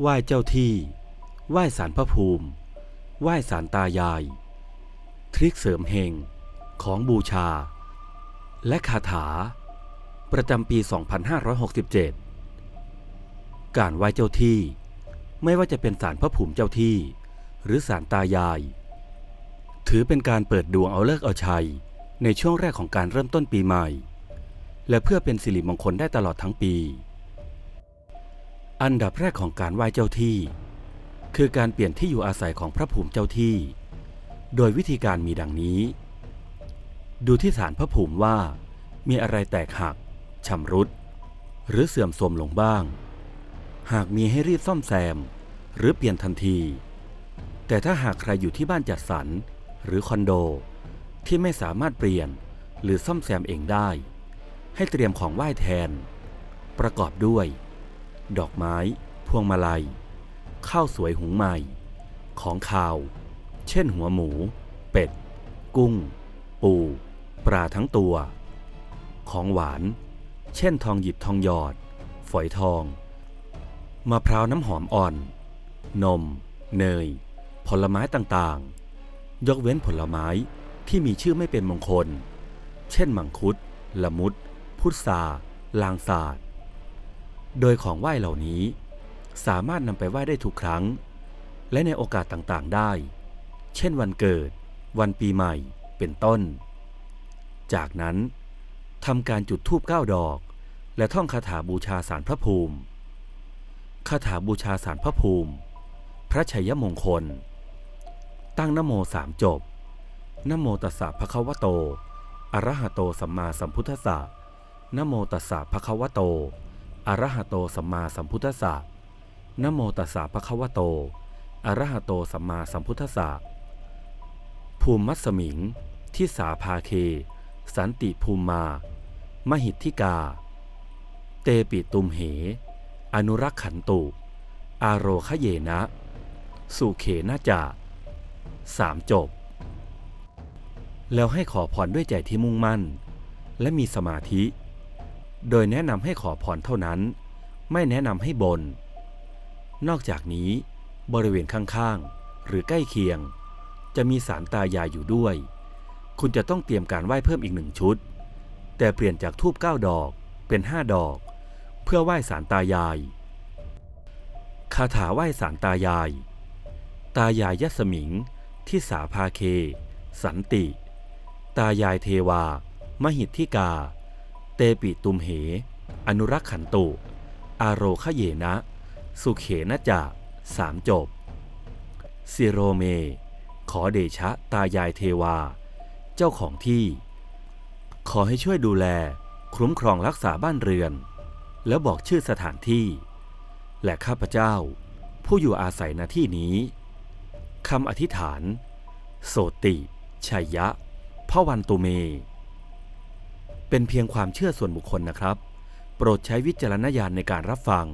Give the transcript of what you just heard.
ไหว้เจ้าที่ ไหว้สารพระภูมิ ไหว้สารตายาย ทริคเสริมเฮง ของบูชา และคาถา ประจำปี 2567 การไหว้เจ้าที่ ไม่ว่าจะเป็นสารพระภูมิเจ้าที่ หรือสารตายาย ถือเป็นการเปิดดวงเอาเลิกเอาชัย ในช่วงแรกของการเริ่มต้นปีใหม่ และเพื่อเป็นสิริมงคลได้ตลอดทั้งปี อันดับแรกของการไหว้เจ้าที่ คือการเปลี่ยนที่อยู่อาศัยของพระภูมิเจ้าที่ โดยวิธีการมีดังนี้ ดูที่ฐานพระภูมิว่ามีอะไรแตกหักชำรุด หรือเสื่อมโทรมลงบ้าง หากมีให้รีบซ่อมแซม หรือเปลี่ยนทันที แต่ถ้าหากใครอยู่ที่บ้านจัดสรรหรือคอนโดที่ไม่สามารถเปลี่ยนหรือซ่อมแซมเองได้ ให้เตรียมของไหว้แทน ประกอบด้วย ดอกไม้ พวงมาลัย ข้าวสวยหุงใหม่ ของคาว เช่นหัวหมู เป็ด กุ้ง ปู ปลาทั้งตัว ของหวาน เช่นทองหยิบทองหยอด ฝอยทอง มะพร้าวน้ำหอมอ่อน นม เนย ผลไม้ต่างๆ ยกเว้นผลไม้ที่มีชื่อไม่เป็นมงคล เช่นมังคุด ละมุด พุทราลางศาสตร์ โดยของไหว้เหล่านี้ สามารถนำไปไหว้ได้ทุกครั้ง และในโอกาสต่างๆได้ เช่นวันเกิด วันปีใหม่เป็นต้น จากนั้นทำการจุดธูปเก้าดอก และท่องคาถาบูชาสารพระภูมิคาถาบูชาสารพระภูมิ พระชัยมงคล ตั้งนโมสามจบนโมตัสสะภะคะวะโต อะระหะโตสัมมาสัมพุทธัสสะนโมตัสสะภะคะวะโต อะระหะโตสัมมาสัมพุทธัสสะนโมตัสสะภะคะวะโตอะระหะโตสัมมาสัมพุทธัสสะ ภูมิมัสมิง ทิสาภาเค สันติภูมิมา มหิทธิกา เตปิตุมเห อนุรักขันตุ อารโรคะเยนะ สุเขนะจาสามจบ แล้วให้ขอพรด้วยใจที่มุ่งมั่น และมีสมาธิ โดยแนะนำให้ขอพรเท่านั้น ไม่แนะนำให้บน นอกจากนี้ บริเวณข้างๆ หรือใกล้เคียง จะมีสารตายายอยู่ด้วย คุณจะต้องเตรียมการไหว้เพิ่มอีกหนึ่งชุด แต่เปลี่ยนจากทูบเก้าดอกเป็นห้าดอก เพื่อไหว้สารตายาย คาถาไหว้สารตายาย ตายายยสมิง ที่สาภาเค สันติ ตายายเทวา มหิทธิกา เตปิตุมเห อนุรักขันตุ อารโรคะเยนะ สุเขนะจะสามจบ สิโรเม ขอเดชะตายายเทวา เจ้าของที่ ขอให้ช่วยดูแลคุ้มครองรักษาบ้านเรือน แล้วบอกชื่อสถานที่ และข้าพเจ้า ผู้อยู่อาศัยณที่นี้คำอธิษฐาน โสติ ชัยยะพระวันตุเม เป็นเพียงความเชื่อส่วนบุคคลนะครับ โปรดใช้วิจารณญาณในการรับฟัง